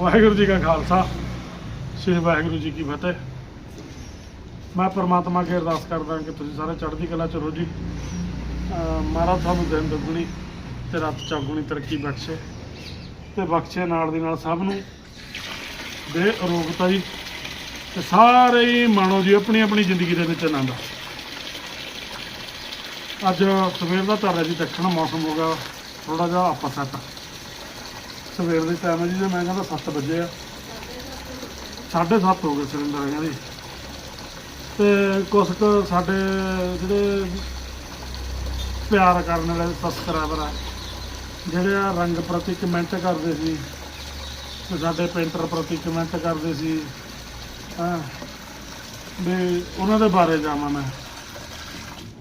ਵਾਹਿਗੁਰੂ ਜੀ ਕਾ ਖਾਲਸਾ, ਸ੍ਰੀ ਵਾਹਿਗੁਰੂ ਜੀ ਕੀ ਫਤਿਹ। ਮੈਂ ਪਰਮਾਤਮਾ ਅੱਗੇ ਅਰਦਾਸ ਕਰਦਾ ਕਿ ਤੁਸੀਂ ਸਾਰੇ ਚੜ੍ਹਦੀ ਕਲਾ ਚ ਰਹੋ ਜੀ। ਮਹਾਰਾਜ ਤੁਹਾਨੂੰ ਦਿਨ ਦੁੱਗਣੀ ਤੇ ਰਾਤ ਚੌਗੁਣੀ ਤਰੱਕੀ ਬਖਸ਼ੇ ਤੇ ਬਖਸ਼ੇ ਨਾਲ ਦੀ ਨਾਲ ਸਭ ਨੂੰ ਦੇ ਅਰੋਗਤਾ ਜੀ ਤੇ ਸਾਰੇ ਹੀ ਮਾਣੋ ਜੀ ਆਪਣੀ ਆਪਣੀ ਜ਼ਿੰਦਗੀ ਦੇ ਵਿੱਚ ਆਨੰਦ। ਅੱਜ ਸਵੇਰ ਦਾ ਚੱਲ ਜੀ, ਦੱਖਣ ਮੌਸਮ ਹੋ ਗਿਆ ਥੋੜਾ ਜਿਹਾ ਆਪਸਟ ਸਵੇਰ ਦੇ ਟਾਈਮ ਹੈ ਜੀ ਜੇ ਮੈਂ ਕਹਿੰਦਾ 7 ਵਜੇ ਆ। 7:30 ਹੋ ਗਏ ਸਿਲੰਡਰ ਕਹਿੰਦੇ ਦੀ। ਤੇ ਕੁਛ ਕੁ ਸਾਡੇ ਜਿਹੜੇ ਪਿਆਰ ਕਰਨ ਵਾਲੇ ਸਬਸਕ੍ਰਾਈਬਰ ਆ, ਜਿਹੜੇ ਆ ਰੰਗ ਪ੍ਰਤੀ ਕਮੈਂਟ ਕਰਦੇ ਸੀ, ਤੇ ਸਾਡੇ ਪੇਂਟਰ ਪ੍ਰਤੀ ਕਮੈਂਟ ਕਰਦੇ ਸੀ, ਹਾਂ, ਵੀ ਉਹਨਾਂ ਦੇ ਬਾਰੇ ਜਾਵਾਂ ਮੈਂ।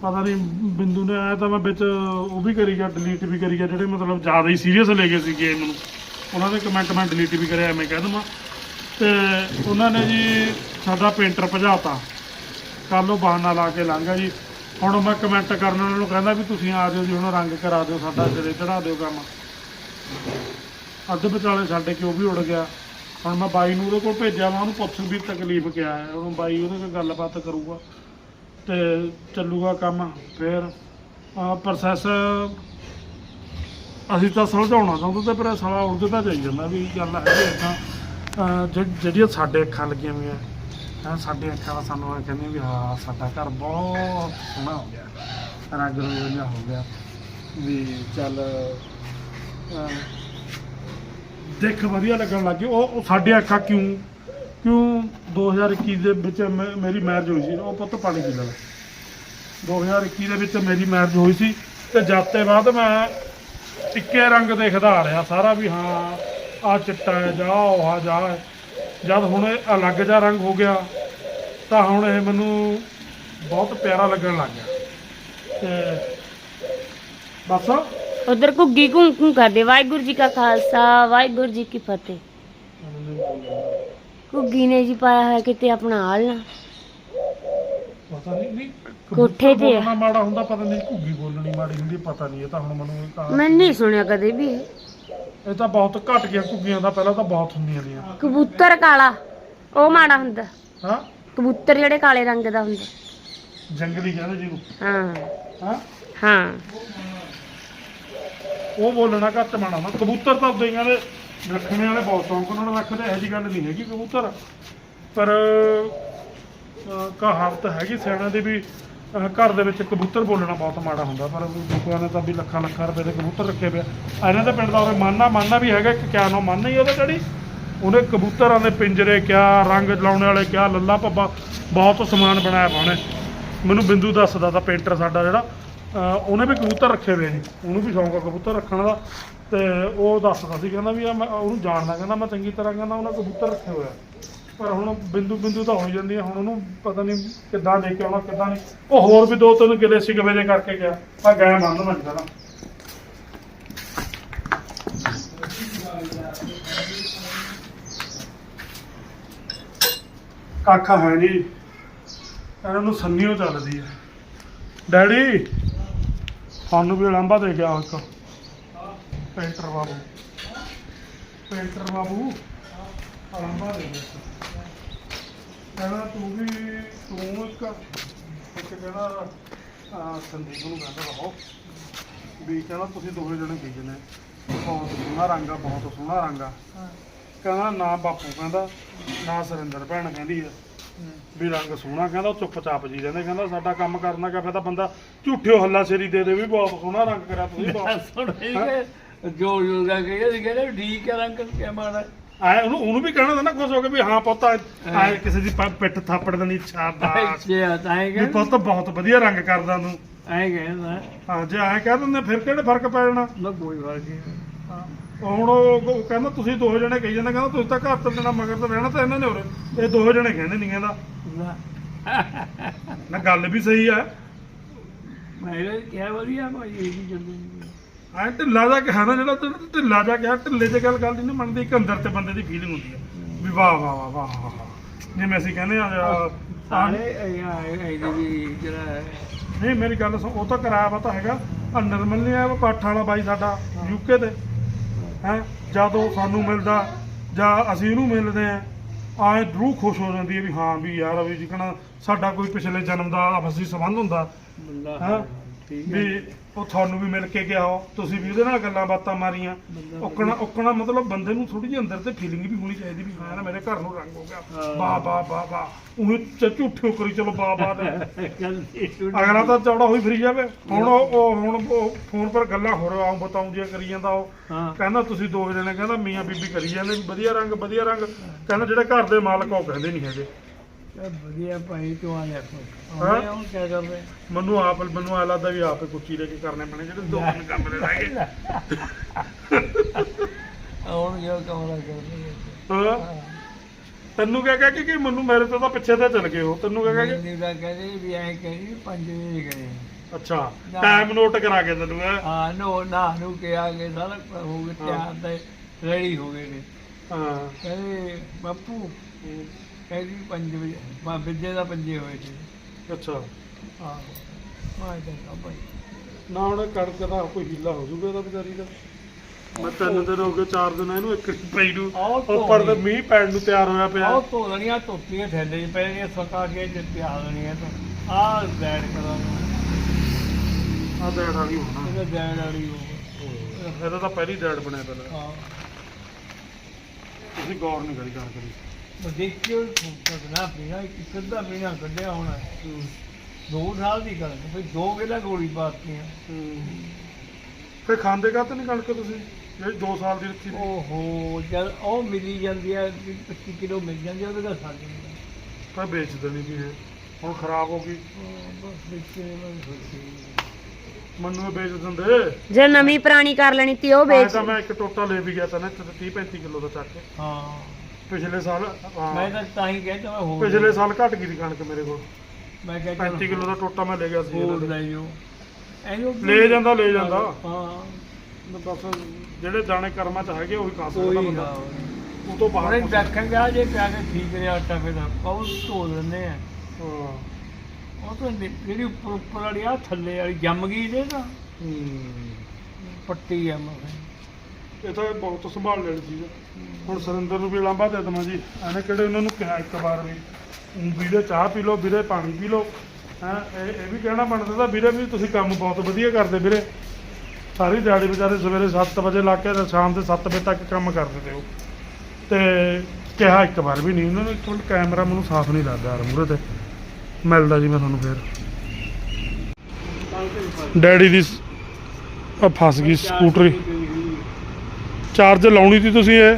ਪਤਾ ਨਹੀਂ ਬਿੰਦੂ ਨੇ ਆਇਆ ਤਾਂ ਮੈਂ ਵਿੱਚ ਉਹ ਵੀ ਕਰੀ ਗਿਆ ਡਿਲੀਟ ਵੀ ਕਰੀ ਗਿਆ, ਜਿਹੜੇ ਮਤਲਬ ਜ਼ਿਆਦਾ ਹੀ ਸੀਰੀਅਸ ਲੈ ਗਏ ਸੀ ਗੇਮ ਨੂੰ। ਉਹਨਾਂ ਦੇ ਕਮੈਂਟ ਮੈਂ ਡਿਲੀਟ ਵੀ ਕਰਿਆ, ਐਵੇਂ ਕਹਿ ਦਵਾਂ। ਤੇ ਉਹਨਾਂ ਨੇ ਜੀ ਸਾਡਾ ਪੇਂਟਰ ਭਜਾਤਾ। ਕੱਲ ਉਹ ਬਹਾਨਾ ਲਾ ਕੇ ਲੰਘ ਜੀ। ਹੁਣ ਮੈਂ ਕਮੈਂਟ ਕਰਨ ਉਹਨਾਂ ਨੂੰ ਕਹਿੰਦਾ ਵੀ ਤੁਸੀਂ ਆ ਜਾਓ ਜੀ, ਹੁਣ ਰੰਗ ਕਰਾ ਦਿਓ, ਸਾਡਾ ਸਿਰੇ ਚੜਾ ਦਿਓ ਕੰਮ। ਅੱਧ ਵਿਚਾਲੇ ਸਾਡੇ ਕੇ ਉਹ ਵੀ ਉੜ ਗਿਆ। ਹੁਣ ਮੈਂ ਬਾਈ ਨੂੰ ਉਹਦੇ ਕੋਲ ਭੇਜਿਆ, ਮੈਂ ਉਹਨੂੰ ਪੁੱਛ ਵੀ ਤਕਲੀਫ ਕਿਆ ਹੈ। ਉਹਨੂੰ ਬਾਈ ਉਹਦੇ ਨਾਲ ਗੱਲਬਾਤ ਕਰੂਗਾ ਤੇ ਚੱਲੂਗਾ ਕੰਮ ਫਿਰ। ਪ੍ਰੋਸੈਸ ਅਸੀਂ ਤਾਂ ਸਮਝਾਉਣਾ ਚਾਹੁੰਦੇ ਤੇ ਪਰ ਸਾਲਾ ਉਲਝਦਾ ਜਾਈ ਜਾਂਦਾ ਵੀ ਗੱਲ ਹੈਗੀ ਇਦਾਂ ਜਿਹੜੀਆਂ ਸਾਡੇ ਅੱਖਾਂ ਲੱਗੀਆਂ ਹੋਈਆਂ ਹੈਂ ਸਾਡੇ ਅੱਖਾਂ ਦਾ ਸਾਨੂੰ ਇਹ ਕਹਿੰਦੀਆਂ ਵੀ ਹਾਂ ਸਾਡਾ ਘਰ ਬਹੁਤ ਸੋਹਣਾ ਹੋ ਗਿਆ ਰੰਗ ਰੋਗਨ ਹੋ ਗਿਆ ਵੀ ਚੱਲ ਅਹ, ਦੇਖ ਵਧੀਆ ਲੱਗਣ ਲੱਗ ਗਈ। ਉਹ ਉਹ ਸਾਡੇ ਅੱਖਾਂ ਕਿਉਂ ਕਿਉਂ 2021 ਦੇ ਵਿੱਚ ਮੇਰੀ ਮੈਰਿਜ ਹੋਈ ਸੀ ਉਹ ਪੁੱਤ ਪਾਣੀ ਪੀ ਲੈਣਾ 2021 ਦੇ ਵਿੱਚ ਮੇਰੀ ਮੈਰਿਜ ਹੋਈ ਸੀ ਤੇ ਜਦ ਤੇ ਬਾਅਦ ਮੈਂ ਇੱਕੇ ਰੰਗ ਦੇਖਦਾ ਆ ਰਿਹਾ ਸਾਰਾ ਵੀ ਹਾਂ ਆ ਚਿੱਟਾ ਹੈ ਜਾ ਉਹ ਆ ਜਾ ਹੈ। ਜਦ ਹੁਣ ਇਹ ਅਲੱਗ ਜਿਹਾ ਰੰਗ ਹੋ ਗਿਆ ਤਾਂ ਹੁਣ ਇਹ ਮੈਨੂੰ ਬਹੁਤ ਪਿਆਰਾ ਲੱਗਣ ਲੱਗ ਗਿਆ। ਤੇ ਬਸ। ਉਧਰ ਘੁੱਗੀ ਘੂੰ ਘੂੰ ਕਰਦੇ ਵਾਹਿਗੁਰੂ ਜੀ ਕਾ ਖਾਲਸਾ ਵਾਹਿਗੁਰੂ ਜੀ ਕੀ ਫਤਿਹ। ਘੁੱਗੀ ਨੇ ਜੀ ਪਾਇਆ ਹੋਇਆ ਕਿਤੇ ਆਪਣਾ ਹਾਲ ਨਾ ਪਤਾ ਨਹੀਂ ਨਹੀਂ ਕੋਠੇ ਤੇ ਆ। ਬੋਲਣਾ ਮਾੜਾ ਹੁੰਦਾ ਪਤਾ ਨਹੀਂ ਘੁੱਗੀ ਬੋਲਣੀ ਮਾੜੀ ਹੁੰਦੀ ਪਤਾ ਨਹੀਂ ਇਹ ਤਾਂ ਹੁਣ ਮੈਨੂੰ ਇਹ ਤਾਂ- ਮੈਂ ਨਹੀਂ ਸੁਣਿਆ ਕਦੇ ਵੀ ਇਹ। ਤਾਂ ਬਹੁਤ ਘਟ ਗਿਆ ਘੁੱਗੀਆਂ ਦਾ ਪਹਿਲਾਂ ਤਾਂ ਬਹੁਤ ਹੁੰਦੀਆਂ ਦੀਆਂ। ਕਬੂਤਰ ਕਾਲਾ ਉਹ ਮਾੜਾ ਹੁੰਦਾ। ਹਾਂ? ਕਬੂਤਰ ਜਿਹੜੇ ਕਾਲੇ ਰੰਗ ਦਾ ਹੁੰਦਾ। ਜੰਗਲੀ ਕਹਿੰਦੇ ਜਿਹਨੂੰ। ਹਾਂ। ਹਾਂ? ਹਾਂ। ਉਹ ਬੋਲਣਾ ਘੱਟ ਮਾਣਾ ਹੁੰਦਾ। ਕਬੂਤਰ ਤਾਂ ਉਦਾਂ ਹੀ ਕਹਿੰਦੇ ਰੱਖਣੇ ਵਾਲੇ ਬਹੁਤ ਸ਼ੌਂਕ ਉਹਨਾਂ ਨੂੰ ਰੱਖਦੇ ਇਹੋ ਜੀ ਗੱਲ ਨਹੀਂ ਹੈਗੀ ਕਬੂਤਰ। ਪਰ ਕਹਾਵਤ ਹੈਗੀ ਸਿਆਣਾ ਦੀ ਵੀ ਅਹ, ਘਰ ਦੇ ਵਿੱਚ ਕਬੂਤਰ ਬੋਲਣਾ ਬਹੁਤ ਮਾੜਾ ਹੁੰਦਾ ਪਰ ਲੋਕਾਂ ਨੇ ਤਾਂ ਵੀ ਲੱਖਾਂ ਲੱਖਾਂ ਰੁਪਏ ਦੇ ਕਬੂਤਰ ਰੱਖੇ ਪਿਆ ਇਹਨਾਂ ਦੇ ਪਿੰਡ ਦਾ ਉਹ ਮਾਨਾ ਮਾਨਾ ਵੀ ਹੈਗਾ ਇੱਕ ਕਿਆ ਨਾਮ ਮਾਨਾ ਹੀ ਉਹਦਾ ਜਿਹੜੀ ਉਹਨੇ ਕਬੂਤਰਾਂ ਦੇ ਪਿੰਜਰੇ ਕਿਆ ਰੰਗ ਲਾਉਣੇ ਵਾਲੇ ਕਿਆ ਲੱਲਾ ਪੱਬਾ ਬਹੁਤ ਸਮਾਨ ਬਣਾਇਆ ਪਾਉਣੇ ਮੈਨੂੰ ਬਿੰਦੂ ਦੱਸਦਾ ਤਾਂ ਪੇਂਟਰ ਸਾਡਾ ਜਿਹੜਾ ਅਹ ਉਹਨੇ ਵੀ ਕਬੂਤਰ ਰੱਖੇ ਹੋਏ ਨੇ ਉਹਨੂੰ ਵੀ ਸ਼ੌਂਕ ਆ ਕਬੂਤਰ ਰੱਖਣ ਦਾ। ਤੇ ਉਹ ਦੱਸਦਾ ਸੀ ਕਹਿੰਦਾ ਵੀ ਆ ਮੈਂ ਉਹਨੂੰ ਜਾਣਦਾ ਕਹਿੰਦਾ ਮੈਂ ਚੰਗੀ ਤਰ੍ਹਾਂ ਕਹਿੰਦਾ ਉਹਨਾਂ ਕਬੂਤਰ ਰੱਖੇ ਹੋਏ ਆ। ਪਰ ਹੁਣ ਬਿੰਦੂ ਬਿੰਦੂ ਤਾਂ ਹੋ ਜਾਂਦੀ ਹੈ ਹੁਣ ਉਹਨੂੰ ਪਤਾ ਨਹੀਂ ਕਿੱਦਾਂ ਲੈ ਕੇ ਆਉਣਾ, ਕਿੱਦਾਂ ਨਹੀਂ। ਉਹ ਹੋਰ ਵੀ ਦੋ ਤਿੰਨ ਕਿਲੇ ਸੀ ਗਵੇ ਦੇ ਕਰਕੇ ਗਿਆ। ਆ ਗਏ ਬੰਦ ਮੈਂ ਕਹਿੰਦਾ ਕਾਕਾ ਹੈ ਨਹੀਂ ਇਹਨਾਂ ਨੂੰ ਸੰਨੀਓ ਚੱਲਦੀ ਹੈ ਡੈਡੀ, ਸਾਨੂੰ ਵੀ ਲਾਂਬਾ ਦੇ ਗਿਆ ਇੱਕ। ਪੇਂਟਰ ਬਾਬੂ। ਪੇਂਟਰ ਬਾਬੂ ਲਾਂਬਾ ਦੇ ਗਿਆ ਕਹਿੰਦਾ ਤੂੰ ਵੀ ਤੂੰ ਇੱਕ ਇੱਕ ਕਹਿੰਦਾ ਆਹ, ਸੰਦੀਪ ਨੂੰ ਕਹਿੰਦਾ ਰਹੋ ਵੀ ਕਹਿੰਦਾ ਤੁਸੀਂ ਦੋਵੇਂ ਜਣੇ ਬੀਜਨੇ ਬਹੁਤ ਸੋਹਣਾ ਰੰਗ ਆ ਬਹੁਤ ਸੋਹਣਾ ਰੰਗ ਆ। ਕਹਿੰਦਾ ਨਾ ਬਾਪੂ ਕਹਿੰਦਾ ਨਾ ਸੁਰਿੰਦਰ ਭੈਣ ਕਹਿੰਦੀ ਆ। ਵੀ ਰੰਗ ਸੋਹਣਾ ਕਹਿੰਦਾ ਉਹ ਚੁੱਪਚਾਪ ਜੀ ਰਹਿੰਦੇ ਕਹਿੰਦਾ ਸਾਡਾ ਕੰਮ ਕਰਨਾ ਕਿਆ ਫਾਇਦਾ? ਬੰਦਾ ਝੂਠਿਓ ਹੱਲਾ ਸ਼ੇਰੀ ਦੇ ਦੇ ਵੀ ਬਹੁਤ ਸੋਹਣਾ ਰੰਗ ਕਰਿਆ ਤੁਸੀਂ ਬਹੁਤ। ਸੁਣ ਠੀਕ ਹੈ ਜੋ ਜੋ ਦਾ ਕਹਿੰਦੇ ਕਹਿੰਦੇ ਠੀਕ ਹੈ ਰੰਗ ਕਿਆ ਮਾੜਾ। ਆਏ ਉਹਨੂੰ ਉਹਨੂੰ ਵੀ ਕਹਿਣਾ ਨਾ ਖੁਸ਼ ਹੋ ਕੇ ਵੀ ਹਾਂ ਪੁੱਤ ਆਏ ਕਿਸੇ ਦੀ ਪ- ਪਿੱਠ ਥਾਪੜ ਦੇਣੀ ਇੱਛਾ ਬਾਸ ਅੱਛਾ ਤਾਂ ਇਹ ਵੀ ਕਹਿੰਦੇ ਪੁੱਤ ਬਹੁਤ ਵਧੀਆ ਰੰਗ ਕਰਦਾ ਤੂੰ। ਐ ਕਹਿੰਦਾ ਹਾਂ ਜੇ ਐਂ ਕਹਿ ਦਿੰਦੇ ਫਿਰ ਕਿਹੜੇ ਫ਼ਰਕ ਪੈ ਜਾਣਾ? ਨਾ ਕੋਈ ਫ਼ਰਕ ਨਹੀਂ। ਉਹ ਹੁਣ ਉਹ ਉਹ ਕਹਿੰਦਾ ਤੁਸੀਂ ਦੋ ਜਣੇ ਕਹੀ ਜਾਂਦੇ ਕਹਿੰਦਾ ਤੁਸੀਂ ਤਾਂ ਘਰ ਤੇ ਦੇਣਾ ਮਗਰ ਤਾਂ ਰਹਿਣਾ ਤਾਂ ਇਹਨਾਂ ਨੇ ਹੋਰ ਇਹ ਦੋ ਜਣੇ ਕਹਿੰਦੇ ਨਹੀਂ ਕਹਿੰਦਾ। ਨਾ। ਨਾ ਗੱਲ ਵੀ ਸਹੀ ਆ। ਮੈਂ ਕਿਹਾ ਵਧੀਆ ਭਾਈ ਇਹ ਵੀ ਜਲਦੀ ਐ ਢਿੱਲਾ ਜਾ ਕਿਹਾ ਨਾ ਜਿਹੜਾ ਤੂੰ ਢਿੱਲਾ ਜਾ ਕਿਹਾ ਢਿੱਲੇ 'ਚ ਗੱਲ ਗੱਲ ਨਹੀਂ ਮੰਨਦੀ ਇੱਕ ਅੰਦਰ ਤੇ ਬੰਦੇ ਦੀ ਫੀਲਿੰਗ ਹੁੰਦੀ ਹੈ ਵੀ ਵਾਹ ਵਾਹ ਵਾਹ ਵਾਹ ਜਿਵੇਂ ਅਸੀਂ ਕਹਿੰਦੇ ਆ ਸਾਰੇ ਇਹਦੇ ਵੀ ਜਿਹੜਾ ਨਹੀਂ ਮੇਰੀ ਗੱਲ ਸੁਣ ਉਹ ਤਾਂ ਕਿਰਾਇਆ ਵਾ ਤਾਂ ਹੈਗਾ। ਆ ਨਰਮਲ ਨਹੀਂ ਆ ਪਾਠ ਵਾਲਾ ਬਾਈ ਸਾਡਾ ਯੂਕੇ ਤੇ ਹੈ ਜਦੋਂ ਸਾਨੂੰ ਮਿਲਦਾ ਜਾਂ ਅਸੀਂ ਇਹਨੂੰ ਮਿਲਦੇ ਆ ਆਏ ਰੂਹ ਖੁਸ਼ ਹੋ ਜਾਂਦੀ ਹੈ ਵੀ ਹਾਂ ਵੀ ਯਾਰ ਵੀ ਜਿਕਣਾ ਸਾਡਾ ਕੋਈ ਪਿਛਲੇ ਜਨਮ ਦਾ ਆਪਸੀ ਸੰਬੰਧ ਹੁੰਦਾ। ਬੰਦਾ ਹਾਂ। ਠੀਕ ਹੈ। ਵੀ ਉਹ ਤੁਹਾਨੂੰ ਵੀ ਮਿਲ ਕੇ ਗਿਆ ਹੋ ਤੁਸੀਂ ਵੀ ਉਹਦੇ ਨਾਲ ਗੱਲਾਂ ਬਾਤਾਂ ਮਾਰੀਆਂ। ਬੰਦਾ ਓਕਣਾ ਮਤਲਬ ਬੰਦੇ ਨੂੰ ਥੋੜੀ ਜਿਹੀ ਅੰਦਰ ਤੇ ਫੀਲਿੰਗ ਵੀ ਹੋਣੀ ਚਾਹੀਦੀ ਵੀ ਹਾਂ ਨਾ ਮੇਰੇ ਘਰ ਨੂੰ ਰੰਗ ਹੋ ਗਿਆ। ਹਾਂ। ਵਾਹ ਵਾਹ ਵਾਹ ਵਾਹ। ਉਹ ਝੂਠੇ ਕਰੀ ਚਲੋ ਵਾਹ ਵਾਹ ਅਗਲਾ ਤਾਂ ਚੌੜਾ ਹੋਈ ਫਿਰੀ ਜਾਵੇ। ਹੁਣ ਉਹ ਉਹ ਹੁਣ ਉਹ ਫੋਨ ਪਰ ਗੱਲਾਂ ਹੋਰ ਆਉਂ ਬਤਾਉਂ ਜਿਹਾ ਕਰੀ ਜਾਂਦਾ ਉਹ। ਹਾਂ। ਕਹਿੰਦਾ ਤੁਸੀਂ ਦੋ ਜਣੇ ਕਹਿੰਦਾ ਮੀਆਂ ਬੀਬੀ ਕਰੀ ਜਾਂਦੇ ਵੀ ਵਧੀਆ ਰੰਗ ਵਧੀਆ ਰੰਗ। ਕਹਿੰਦਾ ਜਿਹੜੇ ਘਰ ਦੇ ਮਾਲਕ ਆ ਉਹ ਕਹਿੰਦੇ ਨਹੀਂ ਹੈਗੇ। ਚੱਲ ਵਧੀਆ ਭਾਈ ਤੂੰ ਆ ਜਾ ਹਾਂ? ਹਾਂ ਹੁਣ ਕੀ ਕਰ ਰਹੇ ਮੈਨੂੰ ਆਪ ਮੈਨੂੰ ਆ ਲੱਗਦਾ ਵੀ ਆਪੇ ਕੁੱਚੀ ਲੈ ਕੇ ਕਰਨੇ ਪੈਣੇ ਜਿਹੜੇ ਦੋ ਤਿੰਨ ਕੰਮ ਰਹਿ ਗਏ। ਹੁਣ ਜੋ ਕਮਰਾ ਕਰ ਰਹੇ ਹਾਂ? ਤੈਨੂੰ ਕਿਆ ਕਹਿ ਕੇ ਕਿ ਮੈਨੂੰ ਮੇਰੇ ਤੋਂ ਤਾਂ ਪਿੱਛੇ ਤੇ ਚੱਲ ਗਏ ਹੋ ਤੈਨੂੰ ਕਿਆ ਕਹਿ ਕੇ ਨਹੀਂ ਦਾ ਕਹਿੰਦੇ ਵੀ ਐ ਕਰੀ ਪੰਜ ਵਜੇ ਕਰੇ ਅੱਛਾ ਨਾ। ਟਾਈਮ ਨੋਟ ਕਰਾ ਕੇ ਤੈਨੂੰ ਹੈਂ? ਹਾਂ ਨੋ ਨਾ ਨੂੰ ਕੇ ਆ ਕੇ ਸਾਰਾ ਹੋ। ਗਏ ਤਿਆਰ ਤੇ ਰੈਡੀ ਹੋ ਗਏ ਨੇ। ਹਾਂ। ਕਹਿੰਦੇ ਬਾਪੂ ਕਹਿੰਦੀ ਪੰਜ ਵਜੇ। ਬਾ ਵਿਜੇ ਦਾ ਪੰਜੇ ਹੋਏ ਸੀ। ਅੱਛਾ। ਆਹੋ ਮੈਂ ਤਾਂ ਭਾਈ। ਨਾ ਹੁਣ ਕਣਕ ਦਾ ਕੋਈ ਹੀਲਾ ਹੋ ਜੂਗਾ ਇਹਦਾ ਵਿਚਾਰੀ ਦਾ। ਮੈਂ ਤਿੰਨ ਦਿਨ ਹੋ ਗਏ ਚਾਰ ਦਿਨ ਇਹਨੂੰ ਇੱਕ ਪਈ ਨੂੰ। ਆਹ ਧੋ ਉੱਪਰ ਤੇ ਲਈ। ਮੀਂਹ ਪੈਣ ਨੂੰ ਤਿਆਰ ਹੋਇਆ ਪਿਆ। ਆਹ ਧੋ ਲੈਣੀਆਂ ਧੋਤੀਆਂ ਥੈਲੇ 'ਚ ਪੈਣੀਆਂ ਸੁਕਾ ਕੇ ਜੇ ਪਿਆ ਦੇਣੀਆਂ ਤਾਂ। ਆਹ ਬੈਡ ਕਰਾਂਗਾ ਆ ਡੈਡ ਵਾਲੀ ਹੋਣਾ। ਇਹਦਾ ਬੈਡ ਵਾਲੀ ਹੋ ਇਹਦਾ ਤਾਂ ਪਹਿਲੀ ਡੈਡ ਬਣਿਆ ਪਹਿਲਾਂ। ਹਾਂ। ਤੁਸੀਂ ਗੌਰ ਨਹੀਂ ਕਰੀ ਕਣਕ ਦੀ। ਮੈਂ ਦੇਖਿਓ ਨਾ ਪੀਣਾ ਇੱਕ ਸਿੱਧਾ ਮਹੀਨਾ ਕੱਢਿਆ ਹੋਣਾ। ਦੋ ਸਾਲ ਦੀ ਗੱਲ ਫਿਰ ਦੋ ਵੇਲਾ ਗੋਲੀ ਪਾਤੀਆਂ ਫੇ ਖਾਂਦੇ ਕਾ ਨਹੀਂ ਕਣਕ ਤੁਸੀਂ? ਜਿਹੜੀ 2 ਸਾਲ ਦੀ ਰੱਖੀ ਸੀ। ਓਹੋ ਜਦ ਉਹ ਮਿਲੀ ਜਾਂਦੀ ਹੈ 25 ਕਿਲੋ ਮਿਲ ਜਾਂਦੀ ਹੈ ਉਹਦੇ ਦਾ ਸਾਡੀ ਤਾਂ ਵੇਚ ਦੇਣੀ ਵੀ ਇਹ। ਹੁਣ ਖਰਾਬ ਹੋ ਗਈ। ਬਸ ਵਿੱਚੇ ਮੈਂ ਸੋਚੀ ਮੈਨੂੰ ਇਹ ਵੇਚ ਦਿੰਦੇ। ਜੇ ਨਵੀਂ ਪੁਰਾਣੀ ਕਰ ਲੈਣੀ ਤੀ ਉਹ ਵੇਚ। ਤਾਂ ਮੈਂ ਇੱਕ ਟੋਟਾ ਲੈ ਵੀ ਗਿਆ ਤਾਂ ਨਾ 30 35 ਕਿਲੋ ਦਾ ਚੱਕ ਕੇ। ਹਾਂ। ਪਿਛਲੇ ਸਾਲ ਹਾਂ, ਮੈਂ ਤਾਂ ਤਾਂ ਹੀ ਕਹਿੰਦਾ ਮੈਂ ਹੋਰ ਪਿਛਲੇ ਸਾਲ ਘਟ ਗਈ ਦੀ ਕਣਕ ਮੇਰੇ ਕੋਲ। ਮੈਂ ਕਹਿੰਦਾ 35 ਕਿਲੋ ਦਾ ਟੋਟਾ ਮੈਂ ਲੈ ਗਿਆ ਸੀ ਹੋਰ ਇਹਨਾਂ ਦੇ। ਲੈ ਜਾਓ। ਇਹਨੂੰ ਲੈ ਜਾਂਦਾ ਲੈ ਜਾਂਦਾ। ਹਾਂ। ਬਸ ਜਿਹੜੇ ਦਾਣੇ ਕਰਮਾਂ ਚ ਹੈਗੇ ਉਹੀ ਖਾ ਸਕਦਾ ਕੋਈ ਬੰਦਾ। ਨਾ ਉਹ। ਤੋਂ ਬਾਹਰ ਉਹਨੇ ਕੁਛ- ਦੇਖਾਂਗਾ ਜੇ ਪਿਆ ਕੇ ਠੀਕ ਰਿਹਾ ਆਟਾ ਫਿਰ ਬਹੁਤ ਧੋ ਦਿੰਦੇ ਆ। ਹਾਂ। ਉਹ ਤਾਂ ਨਿ- ਜਿਹੜੀ ਉੱਪਰ ਉੱਪਰ ਵਾਲੀ ਆ ਥੱਲੇ ਵਾਲੀ ਜੰਮ ਗਈ ਜੇ ਤਾਂ। ਹੂੰ। ਪੱਟੀ ਆ ਮੈਂ ਇਹ ਤਾਂ ਬਹੁਤ ਸੰਭਾਲ ਲੈਣੀ ਸੀ ਹੁਣ ਸੁਰਿੰਦਰ ਨੂੰ ਵੀ ਲਾਂਭਾ ਦੇ ਦਵਾਂ ਜੀ। ਇਹਨੇ ਕਿਹੜੇ ਉਹਨਾਂ ਨੂੰ ਕਿਹਾ ਇੱਕ ਵਾਰ ਵੀ ਵੀਰੇ ਚਾਹ ਪੀ ਲਓ, ਵੀਰੇ ਪਾਣੀ ਪੀ ਲਓ। ਹਾਂ, ਇਹ ਵੀ ਕਹਿਣਾ ਬਣਦਾ ਤਾਂ ਵੀਰੇ ਵੀ ਤੁਸੀਂ ਕੰਮ ਬਹੁਤ ਵਧੀਆ ਕਰਦੇ ਵੀਰੇ। ਸਾਰੀ ਦਿਹਾੜੀ ਵਿਚਾਰੇ ਸਵੇਰੇ 7 ਵਜੇ ਲਾ ਕੇ ਸ਼ਾਮ ਦੇ 7 ਵਜੇ ਤੱਕ ਕੰਮ ਕਰਦੇ ਤੇ ਉਹ ਤੇ ਕਿਹਾ ਇੱਕ ਵਾਰ ਵੀ ਨਹੀਂ, ਉਹਨਾਂ ਨੂੰ ਇੱਕ ਕੈਮਰਾ ਮੈਨੂੰ ਸਾਫ਼ ਨਹੀਂ ਲੱਗਦਾ ਯਾਰ ਮੂਹਰੇ ਤੇ। ਮਿਲਦਾ ਜੀ ਮੈਂ ਤੁਹਾਨੂੰ ਫੇਰ। ਡੈਡੀ ਦੀ ਫਸ ਗਈ ਸਕੂਟਰੀ। ਚਾਰਜ ਲਾਉਣੀ ਸੀ ਤੁਸੀਂ ਇਹ?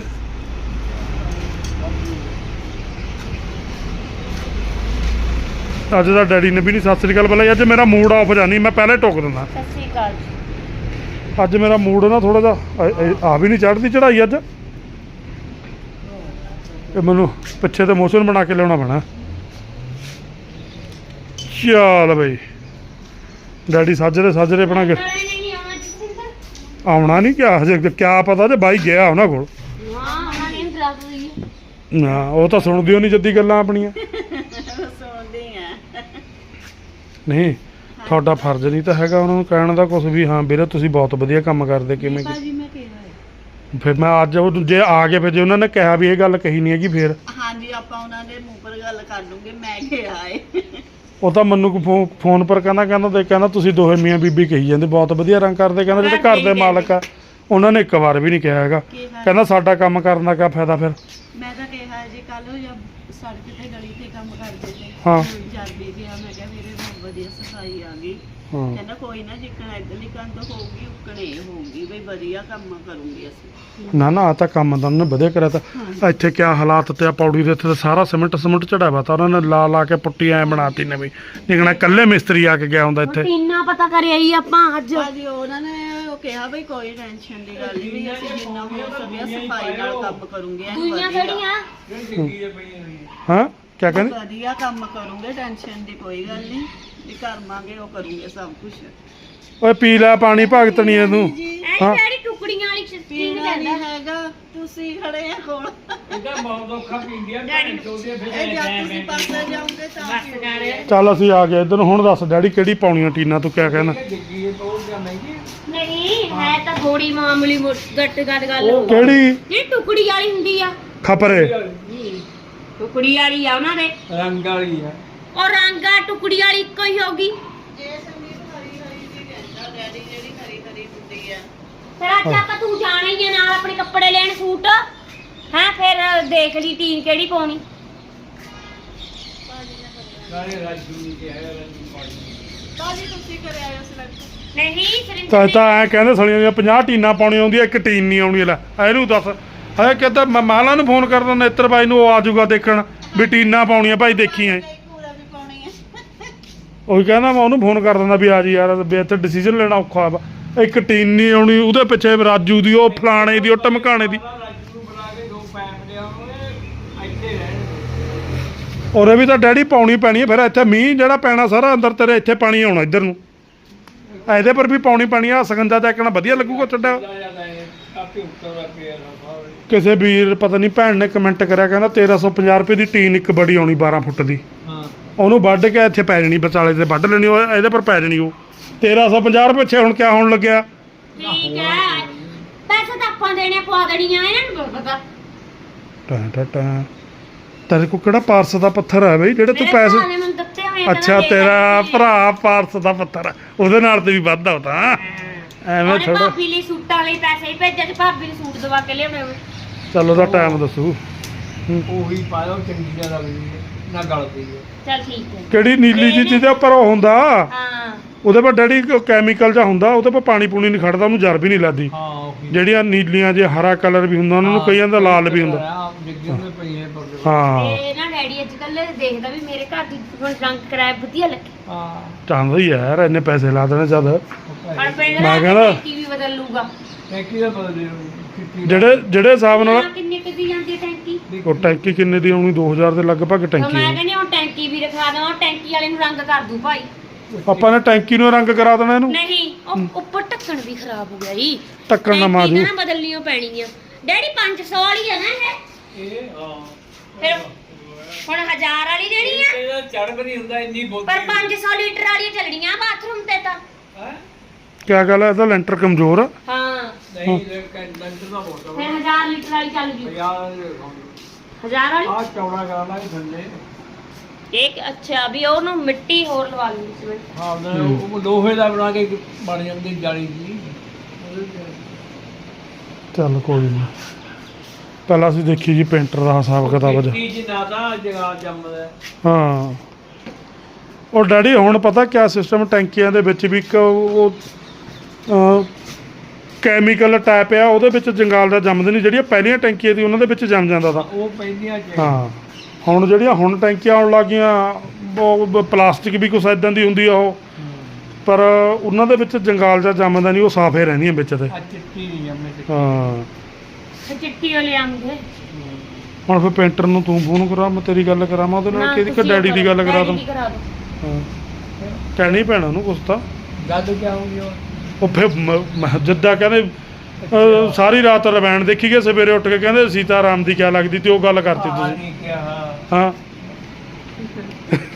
ਅੱਜ ਦਾ ਡੈਡੀ ਨੇ ਵੀ ਨਹੀਂ ਸਤਿ ਸ੍ਰੀ ਅਕਾਲ ਬੁਲਾਈ ਅੱਜ ਮੇਰਾ ਮੂਡ ਆਫ ਜਾਨੀ ਮੈਂ ਪਹਿਲੇ ਟੋਕ ਦਿੰਦਾ। ਸਤਿ ਸ਼੍ਰੀ ਅਕਾਲ ਜੀ। ਅੱਜ ਮੇਰਾ ਮੂਡ ਨਾ ਥੋੜਾ ਜਿਹਾ ਆ- ਵੀ ਨਹੀਂ ਚੜਦੀ ਚੜਾਈ ਅੱਜ। ਇਹ ਮੈਨੂੰ ਪਿੱਛੇ ਤੇ ਮੋਸ਼ਨ ਬਣਾ ਕੇ ਲਿਆਉਣਾ ਪੈਣਾ। ਚੱਲ ਬਈ। ਡੈਡੀ ਸਾਜਰੇ ਸਾਜਰੇ ਬਣਾ ਕੇ ਆਉਣਾ ਨਹੀਂ ਕਿਆ ਹਜੇ ਕਿਆ ਪਤਾ ਜੇ ਬਾਈ ਗਿਆ ਉਹਨਾਂ ਕੋਲ। ਹਾਂ ਉਹਨਾਂ ਨੇ ਉਹ ਤਾਂ ਸੁਣਦੀ ਓ ਨਹੀਂ ਜੱਦੀ ਗੱਲਾਂ ਆਪਣੀਆਂ। ਸੁਣਦੇ ਆ ਨਹੀਂ ਤੁਹਾਡਾ ਫਰਜ਼ ਨਹੀਂ ਤਾਂ ਹੈਗਾ ਉਹਨਾਂ ਨੂੰ ਕਹਿਣ ਦਾ ਕੁਝ ਵੀ। ਹਾਂ ਵੀਰੇ ਤੁਸੀਂ ਬਹੁਤ ਵਧੀਆ ਕੰਮ ਕਰਦੇ ਕਿਵੇਂ ਕੀ- ਭਾਜੀ ਮੈਂ ਕਿਹਾ ਹੈ। ਫਿਰ ਮੈਂ ਅੱਜ ਉਹ ਜੇ ਆ ਕੇ ਫਿਰ ਜੇ ਉਹਨਾਂ ਨੇ ਕਿਹਾ ਵੀ ਇਹ ਗੱਲ ਕਹੀ ਨਹੀਂ ਹੈਗੀ ਫਿਰ। ਹਾਂਜੀ ਆਪਾਂ ਉਹਨਾਂ ਦੇ ਮੂੰਹ ਪਰ ਗੱਲ ਕਰ ਲੂੰਗੇ ਮੈਂ ਕਿਹਾ ਏ ਉਹ ਤਾਂ ਮੈਨੂੰ ਫੋ- ਫੋਨ ਪਰ ਕਹਿੰਦਾ ਕਹਿੰਦਾ ਤੇ ਕਹਿੰਦਾ ਤੁਸੀਂ ਦੋਹੇ ਮੀਆਂ ਬੀਬੀ ਕਹੀ ਜਾਂਦੇ ਬਹੁਤ ਵਧੀਆ ਰੰਗ ਕਰਦੇ ਕਹਿੰਦਾ ਜਿਹੜੇ ਘਰ ਦੇ ਮਾਲਕ ਆ ਉਹਨਾਂ ਨੇ ਇੱਕ ਵਾਰ ਵੀ ਨਹੀਂ ਕਿਹਾ ਹੈਗਾ। ਕਿਹਾ ਕਹਿੰਦਾ ਸਾਡਾ ਕੰਮ ਕਰਨ ਦਾ ਕੀ ਫਾਇਦਾ ਫਿਰ? ਮੈਂ ਤਾਂ ਕਿਹਾ ਜੀ ਕੱਲ ਜਦ ਸੜਕ ਤੇ ਗਲੀ ਤੇ ਕੰਮ ਕਰਦੇ ਤੇ ਹਾਂ। ਜਦ ਵੀ ਗਿਆ ਮੈਂ ਕਿਹਾ ਮੇਰੇ ਬਹੁਤ ਵਧੀਆ ਸਫ਼ਾਈ ਆ ਗਈ। ਹਾਂ। ਕਹਿੰਦਾ ਕੋਈ ਨਾ ਜਿੱਕਣ ਇਧਰਲੀ ਕੰਧ ਹੋਊਗੀ ਉੱਕਣੇ ਹੋਊਗੀ ਬਈ ਵਧੀਆ ਕੰਮ ਕਰੂੰਗੇ ਅਸੀਂ। ਨਾ ਨਾ ਆ ਤਾਂ ਕੰਮ ਤਾਂ ਉਹਨੇ ਵਧੀਆ ਕਰਿਆ ਤਾਂ ਇੱਥੇ ਕਿਆ ਹਾਲਾਤ ਤੇ ਆ ਪੌੜੀ ਦੇ ਇੱਥੇ ਤਾਂ ਸਾਰਾ ਸਿਮੈਂਟ ਸਿਮੈਂਟ ਚੜਾਵਾ ਤਾਂ ਉਹਨਾਂ ਨੇ ਲਾ ਲਾ ਕੇ ਪੁੱਟੀ ਐ ਬਣਾਤੀ ਨਵੀਂ। ਨਿਕਣਾ ਕੱਲੇ ਮਿਸਤਰੀ ਆ ਕੇ ਗਿਆ ਹੁੰਦਾ ਇੱਥੇ। ਟੀਨਾ ਪਤਾ ਕਰਿਆ ਹੀ ਆਪਾਂ ਅੱਜ। ਭਾਜੀ ਉਹਨਾਂ ਨੇ ਉਹ ਕਿਹਾ ਬਈ ਕੋਈ ਟੈਨਸ਼ਨ ਦੀ ਗੱਲ ਨਹੀਂ ਵੀ ਅਸੀਂ ਜਿੰਨਾ ਹੋ ਸਕਿਆ ਸਫ਼ਾਈ ਨਾਲ ਕੰਮ ਕਰੂੰਗੇ ਐਨ ਦੂਈਆਂ ਵਧੀਆ। ਨੇ ਹਾਂ। ਕਿਆ ਕਹਿੰਦੇ? ਵਧੀਆ ਕੰਮ ਕਰੂੰਗੇ ਟੈਨਸ਼ਨ ਦੀ ਕੋਈ ਗੱਲ ਨਹੀਂ। ਵੀ ਕਰਮਾਂਗੇ ਉਹ ਕਰੂੰਗੇ ਸਭ ਕੁਝ ਓਏ ਪੀ ਲੈ ਪਾਣੀ ਭਗਤਣੀਏ ਤੂੰ। ਐ ਹਾਂ। ਜਿਹੜੀ ਟੁਕੜੀਆਂ ਵਾਲੀ ਚ- ਪੀਣਾ ਨਹੀਂ ਹੈਗਾ ਤੁਸੀਂ ਖੜੇ ਆ ਕੋਲ। ਇਹਦਾ ਬਹੁਤ ਔਖਾ ਪੀਂਦੀ ਆ ਡੈਡੀ ਛੋਟੇ ਫਿਰ ਇਹ ਜਦ ਤੁਸੀਂ ਪਾਸੇ ਜਾਓਗੇ ਤਾਂ ਬਸ ਕਰ ਚੱਲ ਅਸੀਂ ਆ ਗਏ ਇੱਧਰ ਨੂੰ ਹੁਣ ਦੱਸ ਡੈਡੀ ਕਿਹੜੀ ਪਾਉਣੀ ਆ ਟੀਨਾ ਤੂੰ ਕਿਆ ਕਹਿਣਾ? ਡਿੱਗੀ ਇਹ ਬਹੁਤ ਜਾਂ ਮਹਿੰਗੀ ਨਹੀਂ ਹੈ ਤਾਂ ਥੋੜੀ ਮਾਮੂਲੀ ਮੋਟੀ ਗੱਟ ਗੱਟ ਗੱਲ। ਉਹ ਕਿਹੜੀ? ਇਹ ਟੁਕੜੀ ਵਾਲੀ ਹੁੰਦੀ ਆ। ਖਪਰੇ। ਟੁਕੜੀ ਵਾਲੀ ਆ ਉਹਨਾਂ ਦੇ। ਰੰਗ ਵਾਲੀ ਆ। ਉਹ ਰੰਗਾ ਟੁਕੜੀ ਵਾਲੀ ਇੱਕੋ ਹੀ ਹੋਗੀ ਜੇ ਸੰਦੀਪ ਹਰੀ ਹਰੀ ਵੀ ਕਹਿੰਦਾ ਡੈਡੀ ਜਿਹੜੀ ਹਰੀ ਹਰੀ ਹੁੰਦੀ ਆ। ਫਿਰ ਅੱਜ ਆਪਾਂ ਤੂੰ ਜਾਣਾ ਹੀ ਨਾਲ ਆਪਣੇ ਕੱਪੜੇ ਲੈਣ ਸੂਟ। ਹੈ ਫਿਰ ਦੇਖ ਲਈ ਟੀਨ ਕਿਹੜੀ ਪਾਉਣੀ। ਸਾਰੇ ਰਾਜੂ ਨਹੀਂ ਕਿਹਾ ਰਾਜੂ ਪਾਣੀ ਬਾਜੀ ਤੁਸੀਂ ਕਰਿਆ ਆਇਓ ਸਿਲੈਕਟ ਨਹੀਂ ਤਾਂ ਸਰਿੰਦਰ ਤਾਂ ਐ ਕਹਿੰਦੇ ਸਲੀਆਂ ਦੀਆਂ 50 ਟੀਨਾਂ ਪਾਉਣੀਆਂ ਹੁੰਦੀਆਂ ਇੱਕ ਟੀਨ ਨਹੀਂ ਆਉਣੀ ਲੈ ਇਹਨੂੰ ਦੱਸ। ਹੈ ਕਹਿੰਦਾ ਮੈਂ ਮਾਲਾ ਨੂੰ ਫੋਨ ਕਰ ਦਿੰਦਾ ਨੇਤਰ ਬਾਈ ਨੂੰ ਉਹ ਆ ਜਾਊਗਾ ਦੇਖਣ ਵੀ ਟੀਨਾਂ ਪਾਉਣੀਆਂ ਭਾਈ ਪਾਉਣੀ ਹੈ ਉਹੀ ਕਹਿੰਦਾ ਮੈਂ ਉਹਨੂੰ ਫੋਨ ਕਰ ਦਿੰਦਾ ਵੀ ਆ ਜੀ ਯਾਰ, ਵੀ ਇੱਥੇ ਡਿਸੀਜਨ ਲੈਣਾ ਔਖਾ ਵਾ। ਇੱਕ ਟੀਨ ਨਹੀਂ ਆਉਣੀ, ਉਹਦੇ ਪਿੱਛੇ ਰਾਜੂ ਦੀ, ਉਹ ਫਲਾਣੇ ਦੀ, ਉਹ ਟਮਕਾਣੇ ਦੀ। ਰਾਜੂ ਨੂੰ ਕੇ ਦੋ ਪੈਪ ਲਿਆਉਣੇ ਇੱਥੇ ਰਹਿਣ ਔਰੇ ਵੀ ਤਾਂ ਡੈਡੀ ਪਾਉਣੀ ਪੈਣੀ ਹੈ ਫਿਰ ਇੱਥੇ ਮੀਂਹ ਜਿਹੜਾ ਪੈਣਾ ਸਾਰਾ ਅੰਦਰ ਤੇਰੇ ਇੱਥੇ ਪਾਣੀ ਆਉਣਾ ਇੱਧਰ ਨੂੰ। ਇਹਦੇ ਪਰ ਵੀ ਪਾਉਣੀ ਪੈਣੀ ਆ ਸਕੰਦਾ ਤਾਂ ਇੱਕਣਾ ਵਧੀਆ ਲੱਗੂਗਾ ਚੱਡਾ ਜਾਂਦਾ ਹੈ ਆਪੇ ਉੱਤਰ ਰੱਖੇ ਆ ਕਿਸੇ ਵੀਰ, ਪਤਾ ਨਹੀਂ ਭੈਣ ਨੇ ਕਮੈਂਟ ਕਰਿਆ, ਕਹਿੰਦਾ 1350 ਰੁਪਏ ਦੀ ਟੀਨ ਇੱਕ ਬੜੀ ਆਉਣੀ 12 ਫੁੱਟ ਦੀ। ਉਹਨੂੰ ਵੱਢ ਕੇ ਇੱਥੇ ਪੈ ਜਾਣੀ ਵਿਚਾਲੇ ਤੇ ਵੱਢ ਲੈਣੀ ਉਹ ਇਹਦੇ ਪਰ ਪੈ ਜਾਣੀ ਉਹ। 1350 ਰੁਪਏ ਪਿੱਛੇ ਹੁਣ ਕਿਆ ਹੋਣ ਲੱਗਿਆ? ਠੀਕ ਹੈ ਪੈਸੇ ਤਾਂ ਆਪਾਂ ਦੇਣੇ ਪਵਾ ਦੇਣੀਆਂ ਇਹਨਾਂ ਨੂੰ ਪਤਾ? ਟਾ ਟਾ ਟਾ। ਤੇਰੇ ਕੋ ਕਿਹੜਾ ਪਾਰਸ ਦਾ ਪੱਥਰ ਹੈ ਬਈ ਜਿਹੜੇ ਤੂੰ ਪੈਸੇ ਅੱਛਾ ਤੇਰਾ ਦੇ ਦੇ। ਭਰਾ ਪਾਰਸ ਦਾ ਪੱਥਰ ਆ ਉਹਦੇ ਨਾਲ ਤੇ ਵੀ ਵੱਧਦਾ ਤਾਂ। ਐਵੇਂ ਥੋੜਾ ਭਾਬੀ ਲਈ ਸੂਟਾਂ ਲਈ ਪੈਸੇ ਹੀ ਭੇਜੇ ਤੇ ਭਾਬੀ ਨੂੰ ਸੂਟ ਦਵਾ ਕੇ ਲਿਆਉਣੇ। ਚੱਲ ਉਹਦਾ ਟਾਈਮ ਦੱਸੂ। ਉਹੀ ਪਾਇਓ ਚੰਗੀ ਜ਼ਿਆਦਾ ਲੱਗਦੀ ਹੈ ਨਾ ਗਲਦੀ ਹੈ। ਚੱਲ ਠੀਕ ਹੈ। ਕਿਹੜੀ ਨੀਲੀ ਜੀ ਜਿਹਦੇ ਉੱਪਰ ਉਹ ਹੁੰਦਾ। ਹਾਂ। ਉਹਦੇ ਪਰ ਡੈਡੀ ਕੈਮੀਕਲ ਜਾਂ ਹੁੰਦਾ ਉਹਦੇ ਪਰ ਪਾਣੀ ਪੂਣੀ ਨਹੀਂ ਖੜਦਾ ਉਹਨੂੰ ਜਰ ਵੀ ਨਹੀਂ ਲੱਗਦੀ। ਹਾਂ ਉਹੀ ਜਿਹੜੀਆਂ ਨੀਲੀਆਂ ਜੇ ਹਰਾ ਕਲਰ ਵੀ ਹੁੰਦਾ ਉਹਨਾਂ ਨੂੰ ਕਈਆਂ ਦਾ ਲਾਲ ਵੀ ਹੁੰਦਾ। ਹਾਂ ਜੱਗੇ ਨੇ ਪਰ ਹਾਂ। ਡੈਡੀ ਅੱਜ ਕੱਲ ਦੇਖਦਾ ਵੀ ਮੇਰੇ ਘਰ ਦੀ ਹੁਣ ਰੰਗ ਕਰਾਇਆ ਵਧੀਆ ਲੱਗੇ। ਹਾਂ। ਚਾਹੁੰਦਾ ਹੀ ਹੈ ਯਾਰ ਇੰਨੇ ਪੈਸੇ ਲਾ ਦੇਣੇ ਜਦ। ਹੁਣ ਪਿੰਡ ਮੈਂ ਦਾ ਕਹਿੰਦਾ- ਟੈਂਕੀ ਵੀ ਬਦਲ ਲੂਗਾ ਟੈਂਕੀ ਦਾ ਬਦਲੇ ਜਿਹੜੇ ਜਿਹੜੇ ਹਿਸਾਬ ਨਾਲ ਕਿੰਨੇ ਕੁ ਦੀ ਉਹ ਟੈਂਕੀ ਕਿੰਨੇ ਦੀ ਆਉਣੀ 2000 ਦੇ ਲਗਭਗ ਤਾਂ ਟੈਂਕੀ ਮੈਂ। ਕਹਿੰਦੀ ਹੁਣ ਟੈਂਕੀ ਵੀ ਰਖਾ ਦਵਾਂ ਟੈਂਕੀ ਵਾਲੇ ਨੂੰ ਰੰਗ ਕਰ ਦੂ ਭਾਈ। ਆਪਾਂ ਨੇ ਟੈਂਕੀ ਨੂੰ ਰੰਗ ਕਰਾ ਦੇਣਾ ਇਹਨੂੰ? ਨਹੀਂ ਉਹ ਉੱਪਰ ਢੱਕਣ ਵੀ ਖਰਾਬ ਹੋ ਗਿਆ ਜੀ। ਢੱਕਣ ਨਾ ਮਾਰ ਟੈਂਕੀ ਦੂ ਤਾਂ ਨਾ ਬਦਲਣੀ ਪੈਣੀ ਆ ਡੈਡੀ 500 ਵਾਲੀ ਆ ਨਾ ਇਹ? ਇਹ ਹਾਂ ਫਿਰ ਹੁਣ 1000 ਵਾਲੀ ਦੇਣੀ ਆ? ਇਹਦਾ ਚੜ ਵੀ ਨਹੀਂ ਹੁੰਦਾ ਇੰਨੀ ਬੋਤਲ ਪਰ 500 ਲੀਟਰ ਵਾਲੀਆਂ ਚੱਲਣੀਆਂ ਬਾਥਰੂਮ ਤੇ ਤਾਂ। ਹੈ? ਕਿਆ ਗੱਲ ਹੈ ਇਹਦਾ ਲੈਂਟਰ ਕਮਜ਼ੋਰ ਆ। ਹਾਂ। ਨਹੀਂ ਲੈ ਕੰਡੈਂਸਰ ਦਾ ਬੋਤਲ ਫਿਰ 1000 ਲੀਟਰ ਵਾਲੀ ਚੱਲ ਜੂ ਯਾਰ 1000 ਵਾਲੀ? ਆ ਚੌੜਾ ਕਰਾ ਲਾਂਗੇ ਥੱਲੇ। ਇੱਕ ਅੱਛਾ ਵੀ ਉਹਨੂੰ ਮਿੱਟੀ ਹੋਰ ਲਵਾ ਲਈ ਇਸ ਵਿੱਚ ਹਾਂ ਉਹਦਾ- ਉਹ ਲੋਹੇ ਦਾ ਬਣਾ ਕੇ ਬਣ ਜਾਂਦੀ ਜਾਲੀ ਜੀ। ਉਹਦੇ ਤੇ ਚੱਲ ਕੋਈ ਨਹੀਂ ਪਹਿਲਾਂ ਅਸੀਂ ਦੇਖੀ ਜੀ ਪੇਂਟਰ ਦਾ ਹਿਸਾਬ ਕਿਤਾਬ ਅੱਜ ਮਿੱਟੀ ਚ ਨਾ ਤਾਂ ਜਗਾ ਜੰਮਦਾ ਹਾਂ। ਉਹ ਡੈਡੀ ਹੁਣ ਪਤਾ ਕਿਆ ਸਿਸਟਮ ਟੈਂਕੀਆਂ ਦੇ ਵਿੱਚ ਵੀ ਇੱਕ ਉਹ ਕੈਮੀਕਲ ਟਾਈਪ ਆ ਉਹਦੇ ਵਿੱਚ ਜੰਗਾਲ ਦਾ ਜੰਮਦੇ ਨਹੀਂ। ਜਿਹੜੀਆਂ ਪਹਿਲੀਆਂ ਟੈਂਕੀਆਂ ਸੀ ਉਹਨਾਂ ਦੇ ਵਿੱਚ ਜੰਮ ਜਾਂਦਾ ਤਾ। ਉਹ ਪੈਂਦੀਆਂ ਚ ਹਾਂ। ਹੁਣ ਜਿਹੜੀਆਂ ਹੁਣ ਟੈਂਕੀਆਂ ਆਉਣ ਲੱਗੀਆਂ ਉਹ ਪਲਾਸਟਿਕ ਵੀ ਕੁਛ ਇਦਾਂ ਦੀ ਹੁੰਦੀ ਆ ਉਹ। ਪਰ ਉਹਨਾਂ ਦੇ ਵਿੱਚ ਜੰਗਾਲ ਜਾਂ ਜੰਮਦਾ ਨਹੀਂ ਉਹ ਸਾਫੇ ਰਹਿੰਦੀਆਂ ਵਿੱਚ ਤੇ। ਆ ਚਿੱਟੀ ਨਹੀਂ ਜੰਮੇ ਤੇ ਹਾਂ। ਫਿਰ ਚਿੱਟੀ ਵਾਲੇ ਆਉਂਦੇ ਹੁਣ ਫਿਰ ਪੇਂਟਰ ਨੂੰ ਤੂੰ ਫੋਨ ਕਰਾ ਮੈਂ ਤੇਰੀ ਗੱਲ ਕਰਾਵਾਂ ਉਹਦੇ ਨਾਲ ਕਿਹਦੀ ਕਿ ਡੈਡੀ ਦੀ ਗੱਲ ਕਰਾ ਦੂੰ। ਦੀ ਕਰਾ ਦਿਓ। ਹਾਂ। ਕਹਿਣੀ ਪੈਣਾ ਉਹਨੂੰ ਕੁਛ ਤਾਂ। ਗੱਲ ਕੀ ਹੋਊਗੀ ਉਹ ਉਹ ਫਿਰ ਮ- ਮ- ਜਿੱਦਾਂ ਕਹਿੰਦੇ ਅਹ, ਸਾਰੀ ਰਾਤ ਰਵੈਣ ਦੇਖੀ ਗਏ ਸਵੇਰੇ ਉੱਠ ਕੇ ਕਹਿੰਦੇ ਸੀਤਾ ਰਾਮ ਦੀ ਕਿਆ ਲੱਗਦੀ ਤੇ ਉਹ ਗੱਲ ਕਰਤੀ ਤੁਸੀਂ। ਨਹੀਂ ਕਿਹਾ ਹਾਂ।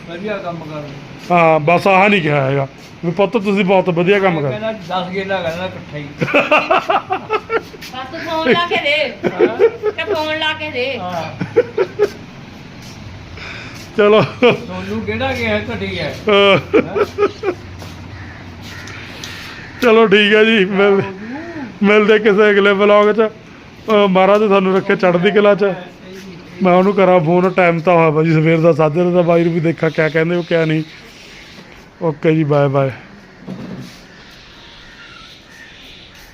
ਵਧੀਆ ਕੰਮ ਕਰ ਹਾਂ ਬਸ ਆਹ ਨਹੀਂ ਕਿਹਾ ਹੈਗਾ। ਵੀ ਪੁੱਤ ਤੁਸੀਂ ਬਹੁਤ ਵਧੀਆ ਕੰਮ ਕਰ ਕਹਿੰਦਾ 10 ਗੇਲਾ ਕਹਿੰਦਾ ਇਕੱਠਾ ਹੀ। ਬਸ ਤੂੰ ਫੋਨ ਲਾ ਕੇ ਦੇ। ਹਾਂ ਤੇ ਫੋਨ ਲਾ ਕੇ ਦੇ। ਹਾਂ ਚਲੋ। ਤੁਹਾਨੂੰ ਕਿਹੜਾ ਗਿਆ ਘਟੀ ਹੈ? ਅਹ, ਹੈਂ? ਚਲੋ ਠੀਕ ਹੈ ਜੀ ਮਿਲ ਮਿਲਦੇ ਕਿਸੇ ਅਗਲੇ ਵਲੌਗ 'ਚ। ਅਹ, ਮਹਾਰਾਜ ਤੁਹਾਨੂੰ ਰੱਖੇ ਚੜ੍ਹਦੀ ਕਲਾ 'ਚ। ਮੈਂ ਉਹਨੂੰ ਕਰਾਂ ਫੋਨ ਟਾਈਮ ਤਾਂ ਹੋਇਆ ਭਾਜੀ ਸਵੇਰ ਦਾ ਸਾਜਰੇ ਦਾ ਬਾਈ ਨੂੰ ਵੀ ਦੇਖਾ ਕਿਆ ਕਹਿੰਦੇ ਉਹ ਕਿਆ ਨਹੀਂ। ਓਕੇ ਜੀ ਬਾਏ ਬਾਏ